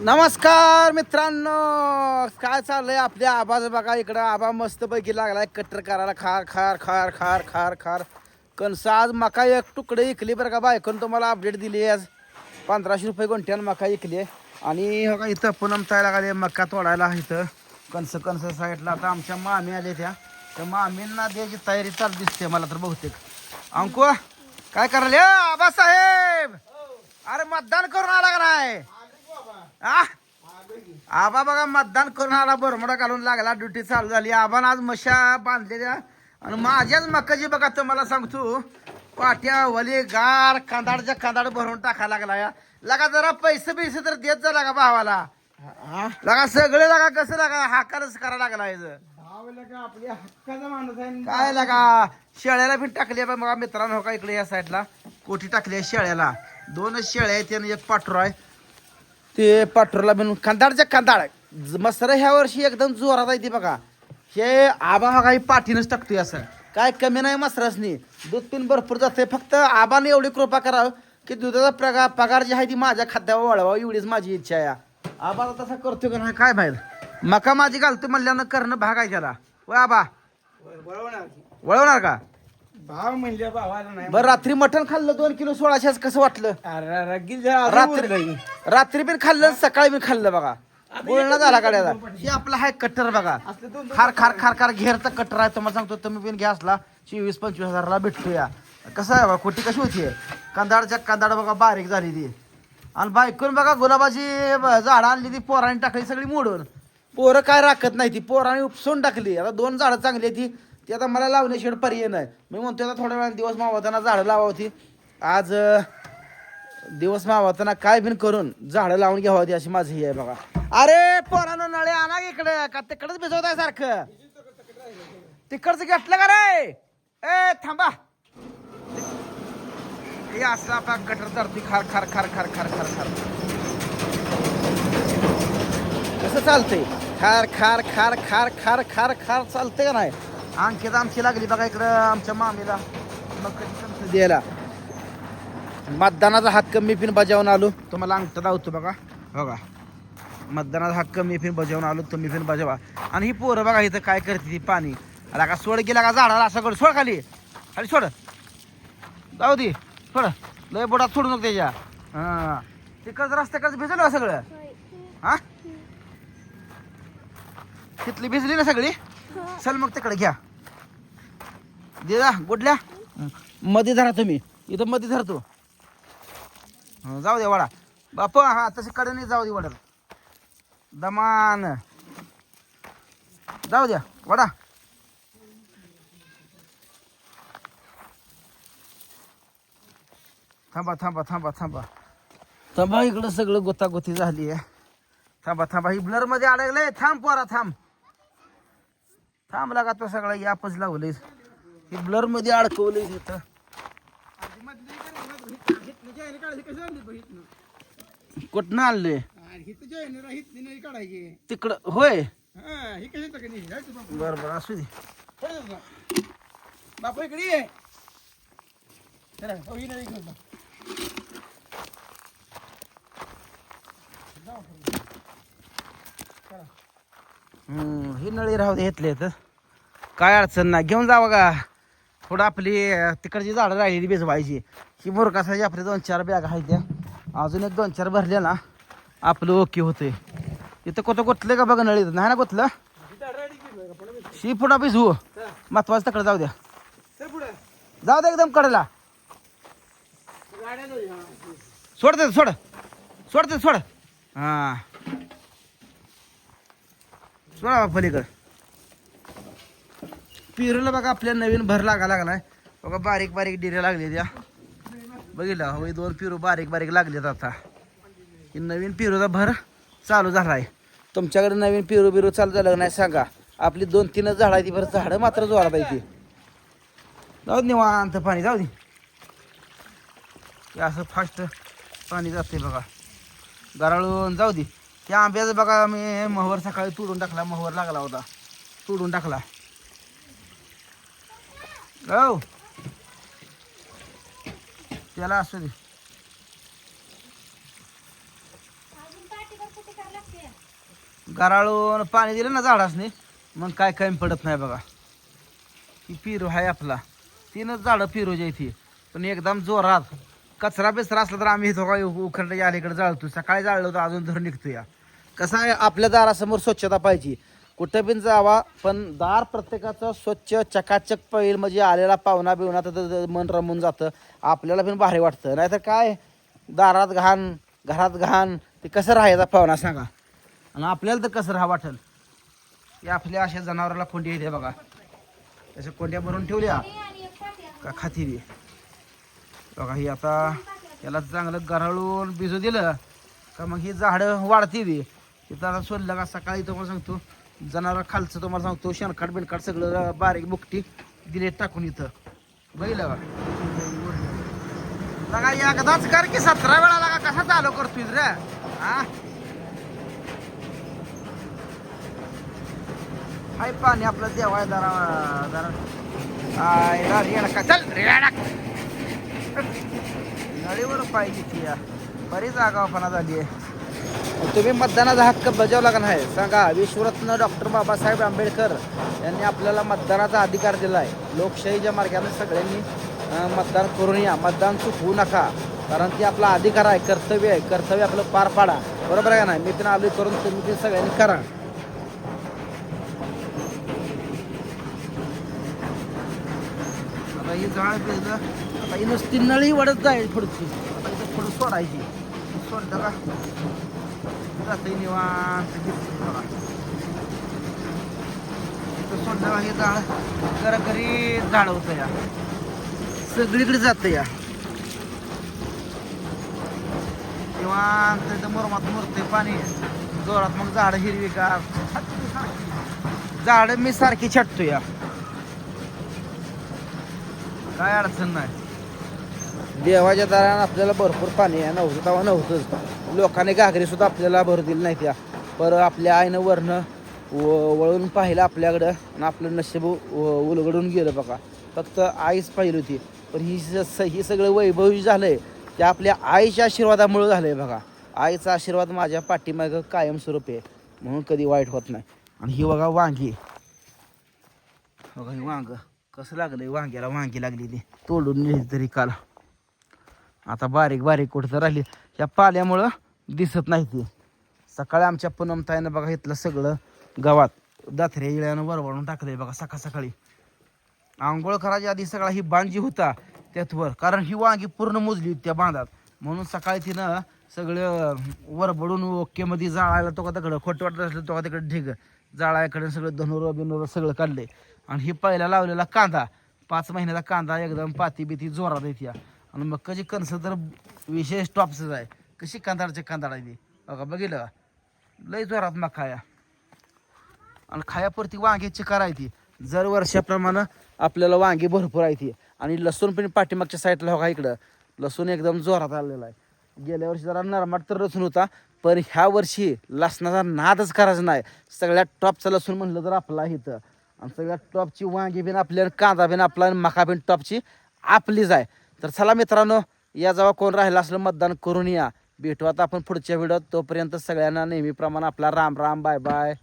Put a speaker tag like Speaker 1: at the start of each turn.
Speaker 1: नमस्कार मित्रांनो. काय चाललंय आपल्या आबाज बघा इकडं. आबा मस्त पैकी लागलाय. कट्टर करायला खार खार खार खार खार खार. कणस आज मका एक तुकडे इकली बरं का बायकोन तुम्हाला अपडेट दिली आज. पंधराशे रुपये गुंठ्यानं मका इकली. आहे आणि हो का इथं पूनम ताई लागले मका तोडायला इथं. कणस कणस साईडला. आता आमच्या मामी आले त्या. त्या मामींना द्यायची तयारी चालू दिसते मला तर बहुतेक. अंकु काय करायला? आबा साहेब अरे मतदान करून आला का नाही? आ? आबा बघा मतदान करून आला बरमडा घालून लागला ड्युटी चालू झाली. आबान आज मशा बांधलेल्या. आणि माझ्याच मक्काची बघा तुम्हाला सांगतो. पाट्या वली गार कांदाडच्या कांदाड भरून टाकायला लागला या. लगा जरा पैसे बिसे तर देत जा लागा भावाला. लगा सगळे लागा कसं लागा हाकारच करायला लागला काय लागा शेळ्याला पण टाकली बघा मित्रांनो हो का इकडे या साईडला. कोठी टाकली आहे शेळ्याला. दोनच शेळ्या आहेत आणि एक पाठरू आहे. ते पाठरूला पण कांदाडच्या कांदाड मसर ह्या वर्षी एकदम जोरात आहे ती बघा. हे आबा हा काही पाठीनच टाकतोय असं. काय कमी नाही मसरसनी. दूध पिन भरपूर जाते फक्त आबाने एवढी कृपा करावं की दुधाचा प्रगा पगार जी आहे ती माझ्या खात्यावर वळवा एवढीच माझी इच्छा आहे. आबाला तसा करतोय का नाही काय माहीत. मका माझी घालतो म्हणल्यानं करणं भाग आहे त्याला. व आबा. वळवणार का?
Speaker 2: भाव म्हणल्या भावाला नाही
Speaker 1: बरं रात्री मटण खाल्लं दोन किलो सोळाशेच कसं वाटलं?
Speaker 2: अरे
Speaker 1: रात्री
Speaker 2: उरलंय.
Speaker 1: रात्री पण खाल्लं सकाळी पण खाल्लं बघा. बोलणं झाला गाड्याला हे आपला हाय कट्टर बघा.
Speaker 2: असलं दोन-
Speaker 1: खार खार खार खार घेरचा कट्टर आहे. तुम्हाला सांगतो तुम्ही पण घ्या असला चोवीस पंचवीस हजाराला भेटतो या कसं आहे बघा कोटी कशी होती? कांदाडच्या कांदाड बघा बारीक झाली ती. आणि बायकून बघा गुलाबाची ब- झाडं आणली ती पोराने टाकली सगळी मोडून. पोरं काय राखत नाही ती पोराने उपसून टाकली. आता दोन झाडं चांगली ती ती आता मला लावण्याशिवाय पर्याय नाही मी म्हणतो आता थोड्या वेळाने दिवस मावताना झाडं लावावती आज दिवस मावताना काय बिन करून झाडं लावून घ्यावं ती अशी माझी ही आहे बघा अरे पोरानं नळे आणा इकडे का तिकडच भिजवत आहे सारखं तिकडचं घेतलं का रे ए थांबा हे असं आपला गटर चढती खार खार खार खार खार खार खार कसं चालतंय खार खार खार खार खार खार खार चालतंय का नाही अंकित आमची लागली बघा इकडं आमच्या मामीला. मग कधी द्यायला. मतदानाचा हक्क मी पण बजावून आलो. तुम्हाला अंगठा दावतो बघा. बघा. मतदानाचा हक्क मी पण बजावून आलो तुम्ही पण बजावा. आणि ही पोरं बघा इथं काय करते ती पाणी. आला का सोड गेला का झाडाला असं कर सोड खाली. खाली सोड. जाऊ दे. सोड. लय बोटात सोडू नको त्याच्या. हा. तिकडचं रस्त्याकडचं भिजलं का सगळं? हा? तिथली भिजली ना सगळी? चल मग तिकडे घ्या. दे जा गुडल्या मध्ये धरा तुम्ही. इथं मध्ये धरतो. जाऊ दे वडा. बाप हा तशी कडे जाऊ दे वडा. दमान. जाऊ द्या वडा. थांबा थांबा थांबा थांबा. थांबा इकडं सगळं गोतागोती झाली आहे. थांबा थांबा. ही ब्लरमध्ये अडकलंय. थांब पोरा थांब. थांब लागा तो सगळा? यापच लावलंय हे ब्लरमध्ये अडकवलंय इथं कुठनं आणले
Speaker 2: आणि
Speaker 1: तिकडं होय.
Speaker 2: हा
Speaker 1: बर असू दे.
Speaker 2: चला बापू इकडे ये ही
Speaker 1: हम्म, ही नळी राहू दे घेतले तर. काय अडचण नाही. घेऊन जावा का थोडं आपली तिकडची झाडं राहिलेली भिजवायची. ही मुरकासाठी आपले दोन चार बॅग आहेत त्या. अजून एक दोन चार भरल्या ना आपलं ओके होते इथं कुठं गुतलं का बघा नळीत? नाही ना गुतलं? शी पुढा भिजवू. महत्वाचं तकडं जाऊ द्या. जाऊ द्या एकदम कडेला. सोड दे सोड. सोड दे सोड. हा. सोडा बा पलीकडं. पेरूला बघा आपल्या नवीन भर लागा लागलाय बघा बारीक बारीक डिऱ्या लागले त्या. बघितलं होय दोन पिरू बारीक बारीक लागलेत आता. की नवीन पिरूचा भर चालू झाला आहे. तुमच्याकडे नवीन पिरू बिरू चालू झालं नाही सांगा. आपली दोन तीनच झाडं आहे ती बरं झाडं मात्र जोरात आहे ती. जाऊ निवांत पाणी जाऊ दे. असं फास्ट पाणी जाते बघा. गराळून जाऊ दे. त्या आंब्याचं बघा मी मोहर सकाळी तोडून टाकला मोहर लागला होता. तोडून टाकला. हो. त्याला असू दे. गराळून पाणी दिलं ना झाडासनी मग काय कमी पडत नाही बघा. ती पिरू आहे आपला. तीनच झाडं पिरू इथे. पण एकदम जोरात. कचरा बिचरा असला तर आम्ही इथं काय अलीकडे जाळतो सकाळी जाळलो तर अजून धरून निघतो या. कसं आहे? आपल्या दारासमोर स्वच्छता पाहिजे. कुठं बिन जावा पण दार प्रत्येकाचं स्वच्छ चकाचक पहिल म्हणजे आलेला पाहुणा बिवणा तर मन रमून जातं. आपल्याला पण भारी वाटतं. नाहीतर काय? दारात घाण घरात घाण. ते कसं राहायचा पाहुणा सांगा. आणि आपल्याला तर कसं राहा वाटेल? या आपल्या अशा जनावराला कोंडी येते बघा. त्याच्या कोंड्या भरून ठेवल्या. का खाती बी? बघा ही आता याला चांगलं गराळून भिजू दिलं. का मग ही झाडं वाढती बी. तिथं आता सोडलं का? सकाळी तुम्हाला सांगतो? जनावर खालचं तुम्हाला सांगतो शेणखाट बिनखाट सगळं बारीक बुकटी दिले टाकून इथं. बघितलं का? एकदाच कर की सतरा वेळा लागा कसा चालू करतोय रे? हा? हाय पाणी आपलं देवाय जरा जरा. आय रेडका चल रेडक नळीवर पाहिजे ती या बरीच आगावपणा झाली आहे. तुम्ही मतदानाचा हक्क बजावला का नाही? सांगा. विश्वरत्न डॉक्टर बाबासाहेब आंबेडकर यांनी आपल्याला मतदानाचा अधिकार दिला आहे लोकशाहीच्या मार्गाने सगळ्यांनी मतदान करून या. मतदान चुकवू नका. कारण ते आपला अधिकार आहे कर्तव्य आहे. कर्तव्य आपलं पार पाडा. बरोबर आहे का नाही? मी पण आलोय करून तुम्ही ते सगळ्यांनी करा. आता ही झाड आता ही नुसती नळी वडत जाईल पुढची. आता इथं पुढं सोडायची. सोडलं का? जाते निवांत बघा इथं सोडलं का हे झाड करकरी झाड होतं या. सगळीकडे जातं या. निवांत इथं मुरमात मुरते पाणी. जोरात मग झाड हिरवीगार झाड मी सारखी छटतो या. काय अडचण नाही. देवाच्या दारानं आपल्याला भरपूर पाणी आहे. नव्हतं तेव्हा नव्हतंच. लोकांनी घागरी सुद्धा आपल्याला भर दिली नाही त्या. पर आपल्या आईनं वरनं व- वळून पाहिलं आपल्याकडं आणि आपलं नशीब उ- उलगडून गेलं बघा. फक्त आईच पाहिली होती. पण ही स- ही सगळं वैभवी झालंय. ते आपल्या आईच्या आशीर्वादामुळे झालंय बघा. आईचा आशीर्वाद माझ्या पाठीमागं कायमस्वरूपी आहे. म्हणून कधी वाईट होत नाही. आणि ही बघा वांगी. बघा ही वांग. कसं लागलंय? वांग्याला वांगी लागलेली. तोडून नेली तरी काला. आता बारीक बारीक कुठं राहिली. या पाल्यामुळं दिसत नाही ती. सकाळी आमच्या पुनमताईनं बघा इथलं सगळं गावात दाथऱ्या इळ्यानं वरवडून टाकलंय बघा सकाळ सकाळी. आंघोळ करायच्या आधी सगळा ही बांजी होता त्यात वर कारण ही वांगी पूर्ण मोजली होती त्या बांधात. म्हणून सकाळी तिनं सगळं वरबडून ओकेमध्ये जाळायला तो का तिकडं खोटं वाटत असलं तो का तिकडे ढिग जाळायकडे सगळं धनुर बिनुर सगळं काढलंय. आणि ही पहिला लावलेला कांदा पाच महिन्याचा कांदा एकदम पाती बिती जोरात येत्या. आणि मक्काची कशी कणस तर विशेष टॉपचंच आहे. कशी कांदाळाची कांदा आहे ती. बघा बघितलं का? लय जोरात मखाया आणि खायापुरती वांग्याची करायची जर वर्षाप्रमाणे आपल्याला वांगी भरपूर आहे ती. आणि लसूण पण पाठीमागच्या साईडला हो का इकडं. लसूण एकदम जोरात आलेला आहे. गेल्या वर्षी जरा नरमाट तर लसूण होता पण ह्या वर्षी लसणाचा नादच करायचा नाही. सगळ्यात टॉपचा लसूण म्हणलं तर आपला इथं. आणि सगळ्यात टॉपची वांगी बिन आपल्या कांदा बिन आपला आणि मका बिन टॉपची आपलीच आहे. तर चला मित्रांनो या जेव्हा कोण राहिलं असलं मतदान करून या. भेटू आता आपण पुढच्या व्हिडिओत तोपर्यंत सगळ्यांना नेहमीप्रमाणे आपला राम राम बाय बाय.